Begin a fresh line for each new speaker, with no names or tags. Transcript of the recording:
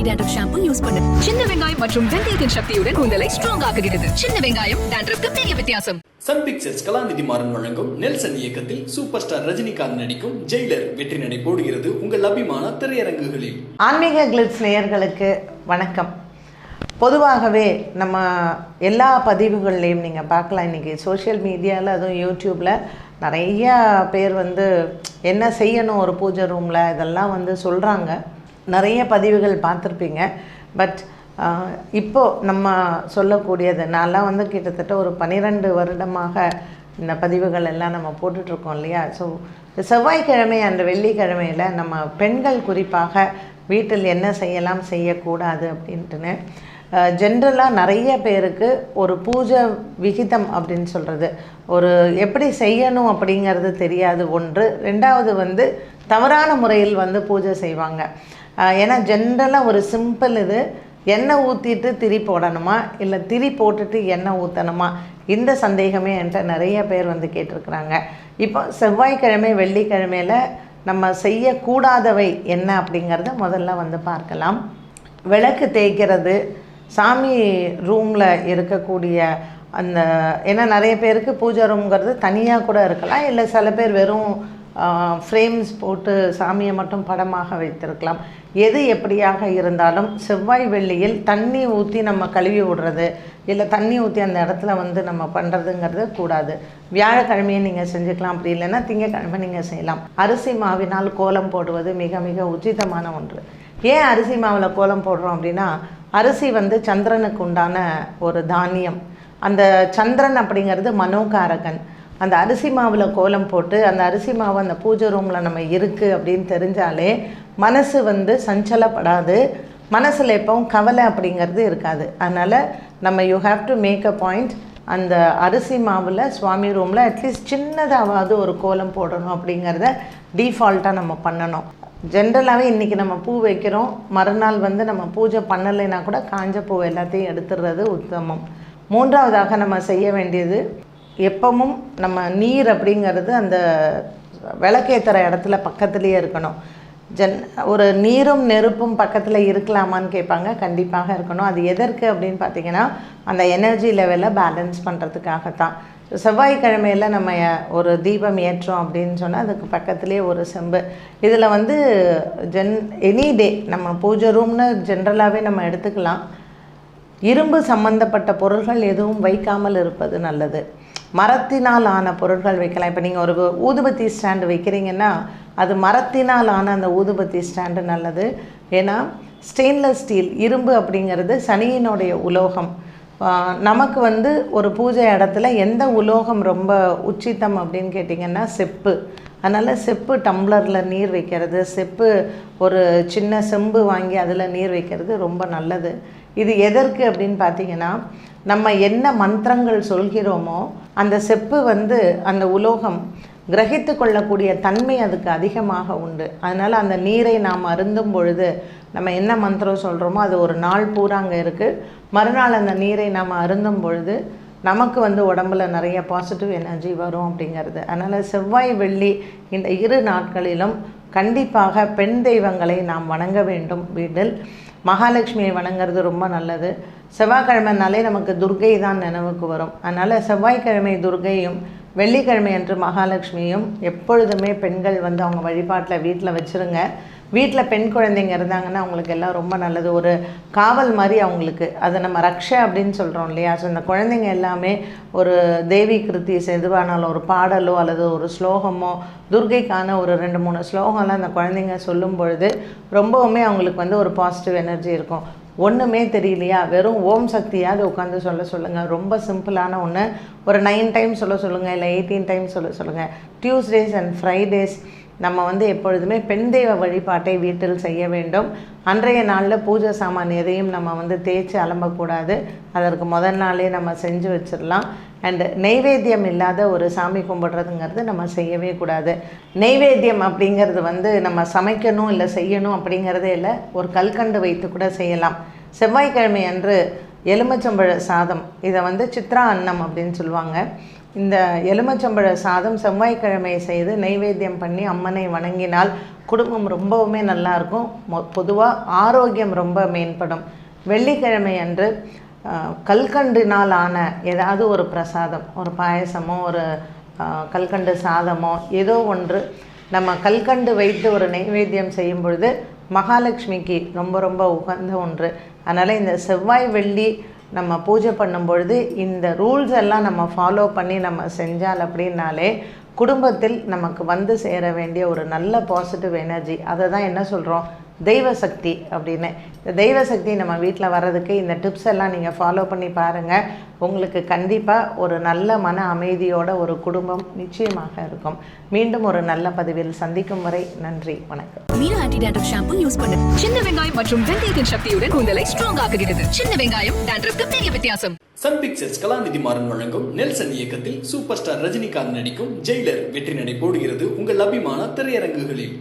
Anti dandruff shampoo use பண்ணு. சின்ன வெங்காயம் மற்றும் வெந்தயத்தின் சக்தியுடன் கூந்தலை ஸ்ட்ராங் ஆக்குகிறது. சின்ன வெங்காயம் டேண்ட்ரஃப்க்கு பெரிய வித்தியாசம்.
சன் பிக்சர்ஸ் கலாநிதி மாறன் வழங்கும் நெல்சன் இயக்கத்தில் சூப்பர் ஸ்டார் ரஜினிகாந்த் நடிக்கும் ஜெயிலர் வெற்றி நடை போடுகிறது உங்கள் அபிமான திரையரங்குகளில்.
ஆன்மீக கிளிட்ஸ் நேயர்களுக்கு வணக்கம். பொதுவாகவே நம்ம எல்லா பதிவுகள்லையும் நீங்கள் பார்க்கலாம். இன்றைக்கி சோஷியல் மீடியாவில் அதுவும் யூடியூப்பில் நிறைய பேர் வந்து என்ன செய்யணும் ஒரு பூஜை ரூமில் இதெல்லாம் வந்து சொல்கிறாங்க நிறைய பதிவுகள் பார்த்துருப்பீங்க. பட் இப்போ நம்ம சொல்லக்கூடியது நான்லாம் வந்து கிட்டத்தட்ட ஒரு பன்னிரெண்டு வருடமாக இந்த பதிவுகள் எல்லாம் நம்ம போட்டுட்ருக்கோம் இல்லையா? ஸோ செவ்வாய்க்கிழமை அந்த வெள்ளிக்கிழமையில் நம்ம பெண்கள் குறிப்பாக வீட்டில் என்ன செய்யலாம் செய்யக்கூடாது அப்படின்ட்டுன்னு ஜென்ரலாக நிறைய பேருக்கு ஒரு பூஜை விகிதம் அப்படின்னு சொல்கிறது ஒரு எப்படி செய்யணும் அப்படிங்கிறது தெரியாது. ஒன்று. ரெண்டாவது வந்து தவறான முறையில் வந்து பூஜை செய்வாங்க. ஏன்னா ஜென்ரலாக ஒரு சிம்பிள் இது எண்ணெய் ஊற்றிட்டு திரி போடணுமா? இல்லை திரி போட்டுட்டு எண்ணெய் ஊற்றணுமா இந்த சந்தேகமே என்கிட்ட நிறைய பேர் வந்து கேட்டிருக்கிறாங்க. இப்போ செவ்வாய்க்கிழமை வெள்ளிக்கிழமையில் நம்ம செய்யக்கூடாதவை என்ன அப்படிங்கிறத முதல்ல வந்து பார்க்கலாம். விளக்கு தேய்க்கிறது சாமி ரூமில் இருக்கக்கூடிய அந்த ஏன்னா நிறைய பேருக்கு பூஜை ரூம்ங்கிறது தனியாக கூட இருக்கலாம். இல்லை சில பேர் வெறும் ஃப்ரேம்ஸ் போட்டு சாமியை மட்டும் படமாக வைத்திருக்கலாம். எது எப்படியாக இருந்தாலும் செவ்வாய் வெள்ளியில் தண்ணி ஊற்றி நம்ம கழுவி விடுறது இல்லை தண்ணி ஊற்றி அந்த இடத்துல வந்து நம்ம பண்ணுறதுங்கிறது கூடாது. வியாழக்கிழமையை நீங்கள் செஞ்சுக்கலாம். அப்படி இல்லைன்னா திங்கக்கிழமை நீங்கள் செய்யலாம். அரிசி மாவினால் கோலம் போடுவது மிக மிக உச்சிதமான ஒன்று. ஏன் அரிசி மாவில் கோலம் போடுறோம் அப்படின்னா அரிசி வந்து சந்திரனுக்கு உண்டான ஒரு தானியம். அந்த சந்திரன் அப்படிங்கிறது மனோகாரகன். அந்த அரிசி மாவில் கோலம் போட்டு அந்த அரிசி மாவு அந்த பூஜை ரூமில் நம்ம இருக்குது அப்படின்னு தெரிஞ்சாலே மனசு வந்து சஞ்சலப்படாது. மனசில் எப்பவும் கவலை அப்படிங்கிறது இருக்காது. அதனால் நம்ம you have to make a point அந்த அரிசி மாவில் சுவாமி ரூமில் அட்லீஸ்ட் சின்னதாவது ஒரு கோலம் போடணும் அப்படிங்கிறத டீஃபால்ட்டாக நம்ம பண்ணணும். ஜென்ரலாகவே இன்றைக்கி நம்ம பூ வைக்கிறோம். மறுநாள் வந்து நம்ம பூஜை பண்ணலைன்னா கூட காஞ்ச பூ எல்லாத்தையும் எடுத்துடுறது உத்தமம். மூன்றாவதாக நம்ம செய்ய வேண்டியது எப்பவும் நம்ம நீர் அப்படிங்கிறது அந்த விளக்கேற்றுற இடத்துல பக்கத்துலேயே இருக்கணும். ஜன் ஒரு நீரும் நெருப்பும் பக்கத்தில் இருக்கலாமான்னு கேட்பாங்க. கண்டிப்பாக இருக்கணும். அது எதற்கு அப்படின்னு பார்த்தீங்கன்னா அந்த எனர்ஜி லெவலை பேலன்ஸ் பண்ணுறதுக்காகத்தான் செவ்வாய்க்கிழமையில் நம்ம ஒரு தீபம் ஏற்றோம் அப்படின்னு சொன்னால் அதுக்கு பக்கத்துலேயே ஒரு செம்பு. இதில் வந்து ஜென் எனி டே நம்ம பூஜை ரூம்னு ஜென்ரலாகவே நம்ம எடுத்துக்கலாம். இரும்பு சம்பந்தப்பட்ட பொருள்கள் எதுவும் வைக்காமல் இருப்பது நல்லது. மரத்தினால் ஆன பொருட்கள் வைக்கலாம். இப்போ நீங்கள் ஒரு ஊதுபத்தி ஸ்டாண்டு வைக்கிறீங்கன்னா அது மரத்தினால் ஆன அந்த ஊதுபத்தி ஸ்டாண்டு நல்லது. ஏன்னா ஸ்டெயின்லெஸ் ஸ்டீல் இரும்பு அப்படிங்கிறது சனியினுடைய உலோகம். நமக்கு வந்து ஒரு பூஜை இடத்துல எந்த உலோகம் ரொம்ப உச்சித்தம் அப்படின்னு கேட்டிங்கன்னா செப்பு. அதனால் செப்பு டம்ளரில் நீர் வைக்கிறது செப்பு ஒரு சின்ன செம்பு வாங்கி அதில் நீர் வைக்கிறது ரொம்ப நல்லது. இது எதற்கு அப்படின்னு பார்த்தீங்கன்னா நம்ம என்ன மந்திரங்கள் சொல்கிறோமோ அந்த செப்பு வந்து அந்த உலோகம் கிரகித்து கொள்ளக்கூடிய தன்மை அதுக்கு அதிகமாக உண்டு. அதனால் அந்த நீரை நாம் அருந்தும் பொழுது நம்ம என்ன மந்திரம் சொல்கிறோமோ அது ஒரு நாள் பூரா அங்கே இருக்குது மறுநாள் அந்த நீரை நாம் அருந்தும் பொழுது நமக்கு வந்து உடம்புல நிறைய பாசிட்டிவ் எனர்ஜி வரும் அப்படிங்கிறது. அதனால் செவ்வாய் வெள்ளி இந்த இரு நாட்களிலும் கண்டிப்பாக பெண் தெய்வங்களை நாம் வணங்க வேண்டும் வீட்டில். மகாலட்சுமியை வணங்குறது ரொம்ப நல்லது. செவ்வாய்க்கிழமைனாலே நமக்கு துர்கை தான் நினைவுக்கு வரும். அதனால் செவ்வாய்க்கிழமை துர்கையும் வெள்ளிக்கிழமை அன்று மகாலட்சுமியும் எப்பொழுதுமே பெண்கள் வந்து அவங்க வழிபாட்டில் வீட்டில் வச்சுருங்க. வீட்டில் பெண் குழந்தைங்க இருந்தாங்கன்னா அவங்களுக்கு எல்லாம் ரொம்ப நல்லது. ஒரு காவல் மாதிரி அவங்களுக்கு. அதை நம்ம ரக்ஷை அப்படின்னு சொல்கிறோம் இல்லையா? ஸோ இந்த குழந்தைங்க எல்லாமே ஒரு தேவி கிருத்தி எதுவானாலும் ஒரு பாடலோ அல்லது ஒரு ஸ்லோகமோ துர்கைக்கான ஒரு ரெண்டு மூணு ஸ்லோகம்லாம் அந்த குழந்தைங்க சொல்லும் பொழுது ரொம்பவுமே அவங்களுக்கு வந்து ஒரு பாசிட்டிவ் எனர்ஜி இருக்கும். ஒன்றுமே தெரியலையா? வெறும் ஓம் சக்தியாவது உட்காந்து சொல்ல சொல்லுங்கள் ரொம்ப சிம்பிளான ஒன்று ஒரு நைன் டைம் சொல்ல சொல்லுங்கள் இல்லை எயிட்டீன் டைம் சொல்ல சொல்லுங்கள் டியூஸ்டேஸ் அண்ட் ஃப்ரைடேஸ் நம்ம வந்து எப்பொழுதுமே பெண் தெய்வ வழிபாட்டை வீட்டில் செய்ய வேண்டும். அன்றைய நாளில் பூஜை சாமான் எதையும் நம்ம வந்து தேய்ச்சி அலம்பக்கூடாது. அதற்கு முதல் நாளே நம்ம செஞ்சு வச்சிடலாம். அண்டு நெய்வேத்தியம் இல்லாத ஒரு சாமி கும்பிட்றதுங்கிறது நம்ம செய்யவே கூடாது. நெய்வேத்தியம் அப்படிங்கிறது வந்து நம்ம சமைக்கணும் இல்லை செய்யணும் அப்படிங்கிறதே இல்லை ஒரு கல்கண்டு வைத்து கூட செய்யலாம். செவ்வாய்க்கிழமை அன்று எலுமிச்சம்பழ சாதம் இதை வந்து சித்ரா அன்னம் அப்படின்னு சொல்லுவாங்க. இந்த எலுமிச்சம்பழ சாதம் செவ்வாய்க்கிழமை செய்து நைவேத்தியம் பண்ணி அம்மனை வணங்கினால் குடும்பம் ரொம்பவுமே நல்லாயிருக்கும் மொ பொதுவாக ஆரோக்கியம் ரொம்ப மேம்படும். வெள்ளிக்கிழமை அன்று கல்கண்டினால் ஆன ஏதாவது ஒரு பிரசாதம் ஒரு பாயசமோ ஒரு கல்கண்டு சாதமோ ஏதோ ஒன்று நம்ம கல்கண்டு வைத்து ஒரு நைவேத்தியம் செய்யும் பொழுது மகாலட்சுமிக்கு ரொம்ப ரொம்ப உகந்த ஒன்று. அதனால் இந்த செவ்வாய் வெள்ளி நம்ம பூஜை பண்ணும் பொழுது இந்த ரூல்ஸ் எல்லாம் நம்ம ஃபாலோ பண்ணி நம்ம செஞ்சால் அப்படின்னாலே குடும்பத்தில் நமக்கு வந்து சேர வேண்டிய ஒரு நல்ல பாசிட்டிவ் எனர்ஜி அதை தான் என்ன சொல்கிறோம் தெய்வ சக்தி அப்படின்னு. இந்த தெய்வ சக்தி நம்ம வீட்டில் வர்றதுக்கு இந்த டிப்ஸ் எல்லாம் நீங்கள் ஃபாலோ பண்ணி பாருங்கள் உங்களுக்கு கண்டிப்பாக ஒரு நல்ல மன அமைதியோட ஒரு குடும்பம் நிச்சயமாக இருக்கும். மீண்டும் ஒரு நல்ல பதிவில் சந்திக்கும் வரை நன்றி வணக்கம்.
மீரா ஆன்டி ஷாம்பு யூஸ் பண்ணு. சின்ன வெங்காயம் மற்றும் வெந்தயத்தின் சக்தியுடன் கூந்தலை ஸ்ட்ராங் ஆக்குகிறது. சின்ன வெங்காயம் டேண்ட்ரஃப்க்கு பெரிய வித்தியாசம்.
சன் பிக்சர்ஸ் கலாநிதி மாறன் வழங்கும் நெல்சன் இயக்கத்தில் சூப்பர் ஸ்டார் ரஜினிகாந்த் நடிக்கும் ஜெயிலர் வெற்றி நடை போடுகிறது உங்கள் அபிமான திரையரங்குகளில்.